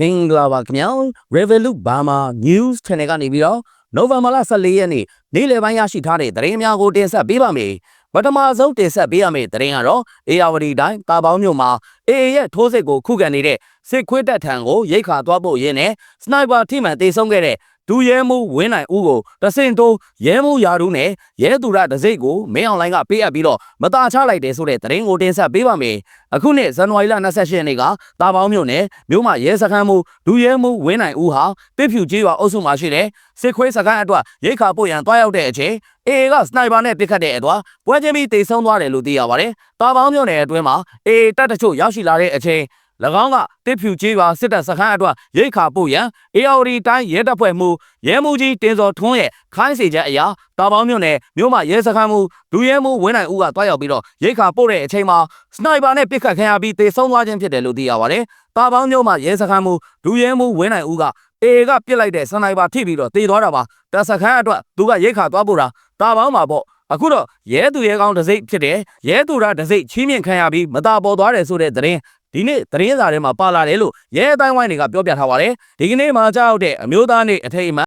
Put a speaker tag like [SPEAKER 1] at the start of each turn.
[SPEAKER 1] မင်္ဂလာပါခင်ဗျာ Revolut Burma News Channel ကနေပြီးတော့နိုဝင်ဘာလ14ရက်နေ့နေ့လယ်ပိုင်းရရှိထားတဲ့သတင်းများကိုတင်ဆက်ပေးပါမယ်ပထမဆုံးတင်ဆက်ပေးရမယ့်သတင်းကတော့အေယာဝတီတိုင်းတာပေါင်းမြို့မှာအေအေရဲ့ထိုးစစ်ကိုခုခံနေတဲ့စစ်ခွေးတပ်ထံကိုရိတ်ခါသွားဖို့ရင်းနဲ့စနိုက်ပါထိမှန်တေဆုံးခဲ့တဲ့ ဒူရဲမှုဝင်းနိုင်ဦးကိုတဆင်တိုးရဲမှုယာရုနဲ့ရဲသူရတစိတ်ကိုမင်းအွန်လိုင်းကပေးအပ်ပြီးတော့မตาချလိုက်တယ်ဆိုတဲ့သတင်းကိုတင်ဆက်ပေးပါမယ်အခုနှစ်ဇန်နဝါရီလ28ရက်နေ့ကတာပေါင်းမြို့နယ်မြို့မှာရဲစခန်းမှုဒူရဲမှုဝင်းနိုင်ဦးဟာတစ်ဖြူကြီးရွာအုပ်စုမှာရှိတဲ့စစ်ခွေးစခန်းအတွက်ရိတ်ခါပို့ရန်တွားရောက်တဲ့အချိန်အေအေကစနိုက်ပါနဲ့ပစ်ခတ်တဲ့အတွက်ပွဲချင်းပြီးတေဆုံးသွားတယ်လို့သိရပါတယ်တာပေါင်းမြို့နယ်အတွင်းမှာအေအေတပ်တချို့ရောက်ရှိလာတဲ့အချိန်၎ င်းကတစ်ဖြူကြီးပါစစ်တပ်စခန်းအတွက်ရိတ်ခါပို့ရန်အေအော်ဒီတိုင်းရဲတပ်ဖွဲ့မှုရဲမှုကြီးတင်စော်ထွန်းရဲ့ခိုင်းစေချက်အရာတာပေါင်းမြို့နယ်မြို့မှာရဲစခန်းမှုဒူရဲမှုဝင်းနိုင်ဦးကတွားရောက်ပြီးတော့ရိတ်ခါပို့တဲ့အချိန်မှာစနိုက်ပါနဲ့ပစ်ခတ်ခံရပြီးတေဆုံးသွားခြင်းဖြစ်တယ်လို့သိရပါတယ်တာပေါင်းမြို့မှာရဲစခန်းမှုဒူရဲမှုဝင်းနိုင်ဦးကအေကပစ်လိုက်တဲ့စနိုက်ပါထိပြီးတော့တေသွားတာပါတပ်စခန်းအတွက်သူကရိတ်ခါသွားပို့တာတာပေါင်းမှာပေါ့အခုတော့ရဲသူရဲကောင်းတစ်စိတ်ဖြစ်တယ်ရဲသူရတစ်စိတ်ချီးမြှင့်ခံရပြီးမတာပေါ်သွားတယ်ဆိုတဲ့သတင်း ဒီနေ့သတင်းစာထဲမှာပါလာတယ်လို့ရဲအတိုင်းဝိုင်းတွေကပြောပြထားပါတယ်ဒီကနေ့မှာကြောက်တဲ့အမျိုးသားနေ့အထိမ်းအမှတ်